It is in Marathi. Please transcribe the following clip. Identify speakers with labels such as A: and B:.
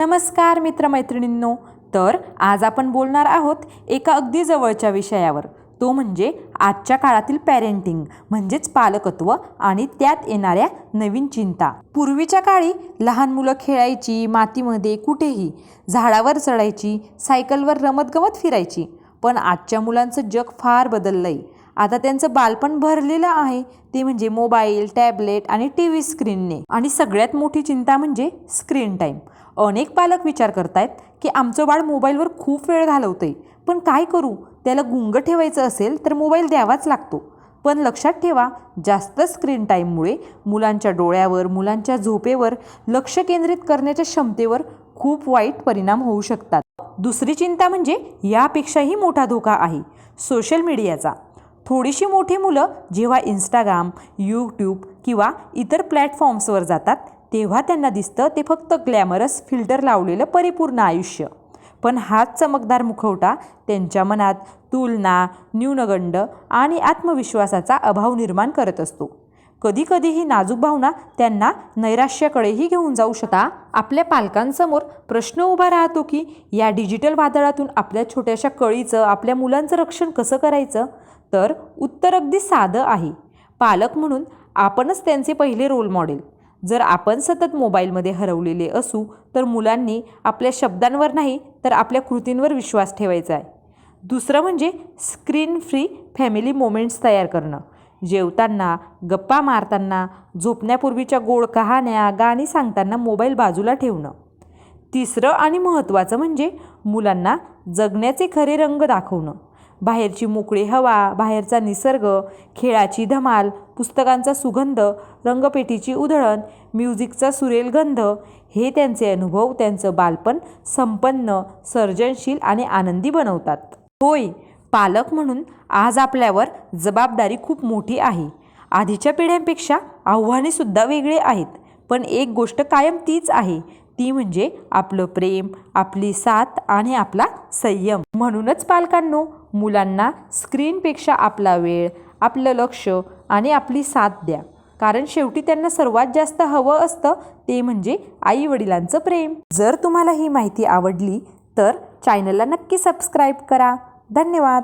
A: नमस्कार मित्रमैत्रिणींनो. तर आज आपण बोलणार आहोत एका अगदी जवळच्या विषयावर. तो म्हणजे आजच्या काळातील पॅरेंटिंग म्हणजेच पालकत्व आणि त्यात येणाऱ्या नवीन चिंता. पूर्वीच्या काळी लहान मुलं खेळायची मातीमध्ये कुठेही झाडावर चढायची सायकलवर रमतगमत फिरायची. पण आजच्या मुलांचं जग फार बदललं आहे आता त्यांचं बालपण भरलेलं आहे. ते म्हणजे मोबाईल टॅबलेट आणि टी व्ही स्क्रीनने. आणि सगळ्यात मोठी चिंता म्हणजे स्क्रीन टाईम. अनेक पालक विचार करतायत की आमचं बाळ मोबाईलवर खूप वेळ घालवतंय. पण काय करू? त्याला गुंग ठेवायचं असेल तर मोबाईल द्यावाच लागतो. पण लक्षात ठेवा जास्त स्क्रीन टाईममुळे मुलांच्या डोळ्यावर मुलांच्या झोपेवर लक्ष केंद्रित करण्याच्या क्षमतेवर खूप वाईट परिणाम होऊ शकतात. दुसरी चिंता म्हणजे यापेक्षाही मोठा धोका आहे. सोशल मीडियाचा. थोडीशी मोठी मुलं जेव्हा इंस्टाग्राम यूट्यूब किंवा इतर प्लॅटफॉर्म्सवर जातात तेव्हा त्यांना दिसतं ते फक्त ग्लॅमरस फिल्टर लावलेलं परिपूर्ण आयुष्य. पण हाच चमकदार मुखवटा त्यांच्या मनात तुलना न्यूनगंड आणि आत्मविश्वासाचा अभाव निर्माण करत असतो. कधीकधी ही नाजूक भावना त्यांना नैराश्याकडेही घेऊन जाऊ शकता. आपल्या पालकांसमोर प्रश्न उभा राहतो की या डिजिटल वादळातून आपल्या छोट्याशा कळीचं आपल्या मुलांचं रक्षण कसं करायचं? तर उत्तर अगदी साधं आहे. पालक म्हणून आपणच त्यांचे पहिले रोल मॉडेल जर आपण सतत मोबाईलमध्ये हरवलेले असू तर मुलांनी आपल्या शब्दांवर नाही तर आपल्या कृतींवर विश्वास ठेवायचा आहे. दुसरं म्हणजे स्क्रीन फ्री फॅमिली मोमेंट्स तयार करणं. जेवताना गप्पा मारताना झोपण्यापूर्वीच्या गोड कहाण्या गाणी सांगताना मोबाईल बाजूला ठेवणं. तिसरं आणि महत्त्वाचं म्हणजे मुलांना जगण्याचे खरे रंग दाखवणं. बाहेरची मोकळी हवा बाहेरचा निसर्ग खेळाची धमाल पुस्तकांचा सुगंध रंगपेटीची उधळण म्युझिकचा सुरेल गंध हे त्यांचे अनुभव त्यांचं बालपण संपन्न सर्जनशील आणि आनंदी बनवतात. होय पालक म्हणून आज आपल्यावर जबाबदारी खूप मोठी आहे. आधीच्या पिढ्यांपेक्षा आव्हानेसुद्धा वेगळे आहेत. पण एक गोष्ट कायम तीच आहे. ती म्हणजे आपलं प्रेम आपली साथ आणि आपला संयम. म्हणूनच पालकांनो मुलांना स्क्रीनपेक्षा आपला वेळ आपलं लक्ष आणि आपली साथ द्या. कारण शेवटी त्यांना सर्वात जास्त हवं असतं ते म्हणजे आई वडिलांचं प्रेम. जर तुम्हाला ही माहिती आवडली तर चॅनलला नक्की सबस्क्राईब करा. धन्यवाद!